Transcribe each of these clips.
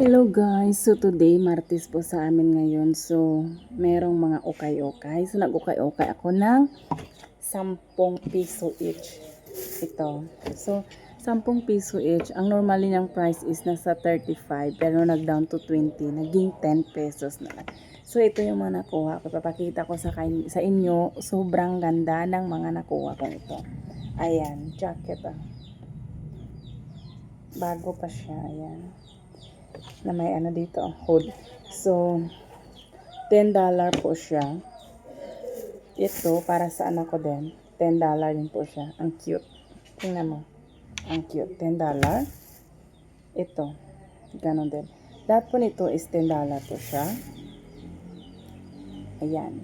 Hello guys, so today Martes po sa amin ngayon. So, merong mga ukay-ukay. So, nag-ukay-ukay ako ng 10 piso each. Ito. So, 10 piso each. Ang normally niyang price is nasa 35 pero nag-down to 20. Naging 10 pesos na lang. So, ito yung mga nakuha ko. Papakita ko sa, kain- sa inyo. Sobrang ganda ng mga nakuha ko ito. Ayan, jacket ah. Bago pa siya. Ayan na may ano dito, hood. So, $10 po siya. Ito, para sa anak ko din. $10 din po siya. Ang cute. Tingnan mo. Ang cute. $10. Ito. Ganon din. Lahat po nito is $10 po siya. Ayan.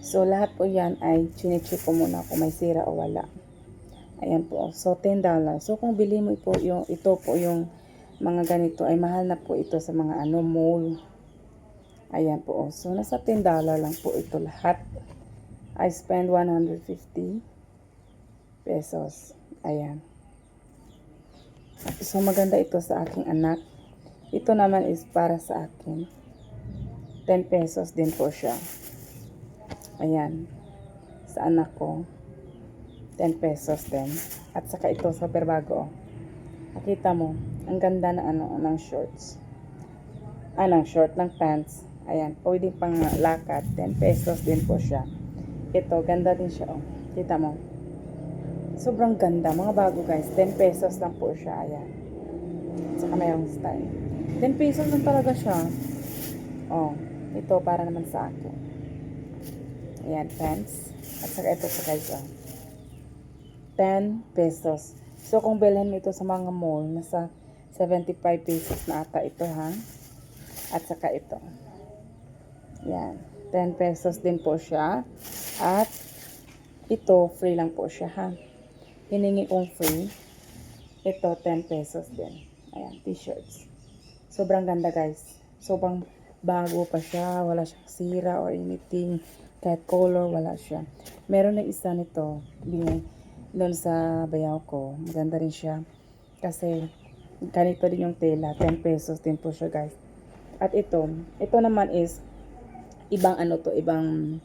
So, lahat po yan ay chinichip ko muna kung may sira o wala. Ayan po. So, $10. So, kung bili mo po yung, ito po yung mga ganito ay mahal na po ito sa mga ano mall. Ayan po. oh. So, nasa $10 lang po ito lahat. I spend 150 pesos. Ayan. So, maganda ito sa aking anak. Ito naman is para sa akin. 10 pesos din po siya. Ayan. Sa anak ko. 10 pesos din. At saka ito, super bago. oh. Nakita mo, ang ganda na ano, ng shorts. Ah, ng short, ng pants. Ayan, pwede pang lakad. 10 pesos din po siya. Ito, ganda din siya, oh. Kita mo. Sobrang ganda. Mga bago, guys. 10 pesos lang po siya. Ayan. Saka mayroong style. 10 pesos lang talaga siya. Oh, ito para naman sa akin. Ayan, pants. At saka ito sa guys, oh. 10 pesos. So, kung bilhin mo ito sa mga mall, nasa 75 pesos na ata ito, ha? At saka ito. Yan. 10 pesos din po siya. At ito, free lang po siya, ha? Hiningi kong free. Ito, 10 pesos din. Ayan, t-shirts. Sobrang ganda, guys. Sobrang bago pa siya. Wala siyang sira or anything. Kahit color, wala siya. Meron na isa nito. Binay doon sa bayaw ko. Maganda rin siya. Kasi, ganito din yung tela. 10 pesos din po siya, guys. At ito, ito naman is, ibang ano to, ibang,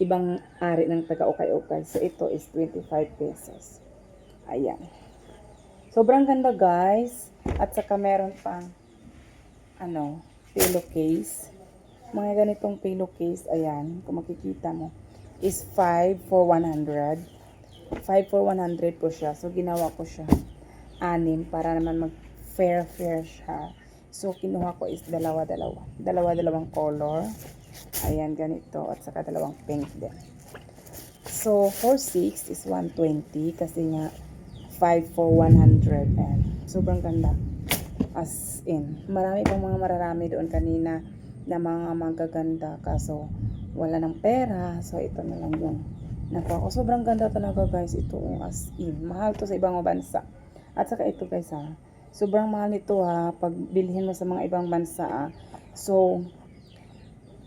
ibang ari ng taga ukay-ukay. So, ito is 25 pesos. Ayan. Sobrang ganda, guys. At saka meron pang, ano, pillowcase. Mga ganitong pillowcase, ayan, kung makikita mo, is 5 for 100. 5 for 100 po siya. So, ginawa ko siya anim para naman mag fair fair siya. So, kinuha ko is dalawa-dalawa. Dalawa-dalawang color. Ayan, ganito. At saka dalawang pink din. So, for 6 is 120 kasi nga 5 for 100. Ayan. Sobrang ganda. As in. Marami pang mga mararami doon kanina na mga magaganda. Kaso, wala ng pera. So, ito na lang yung nakuha ko. Sobrang ganda talaga guys. Ito as in. Mahal to sa ibang bansa. At saka ito guys ha. Sobrang mahal nito ha. Pag bilhin mo sa mga ibang bansa ha. So,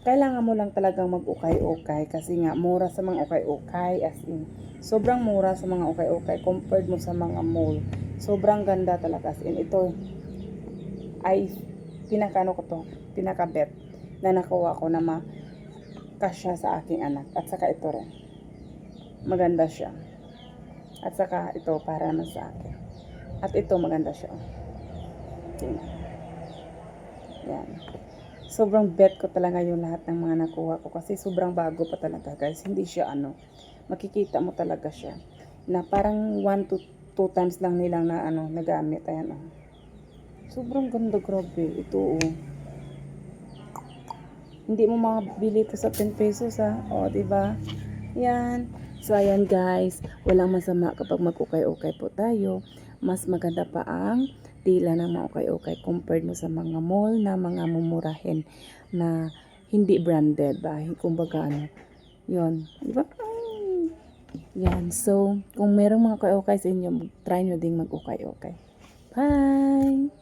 kailangan mo lang talagang mag-ukay-ukay kasi nga mura sa mga ukay-ukay as in sobrang mura sa mga ukay-ukay compared mo sa mga mall sobrang ganda talaga as in ito ay pinakano ko to pinakabet na nakuha ko na makasya sa aking anak at saka ito rin maganda siya at saka ito para naman sa akin at ito maganda siya. Tingnan yan. Sobrang bet ko talaga yung lahat ng mga nakuha ko kasi sobrang bago pa talaga guys. Hindi siya ano makikita mo talaga siya. Na parang 1 to 2 times lang nilang na ano nagamit. Ayan oh. sobrang ganda grabe. Ito oh. hindi mo makabili ito sa 10 pesos ha o di ba? Yan. So ayan guys. Walang masama kapag mag-ukay-ukay po tayo mas maganda pa ang tila ng mga ukay-ukay compared mo sa mga mall na mga mumurahin na hindi branded ba? Kumbaga ano yun. Di ba? Yan. So kung merong mga ukay-ukay sa inyo try nyo ding mag-ukay-ukay bye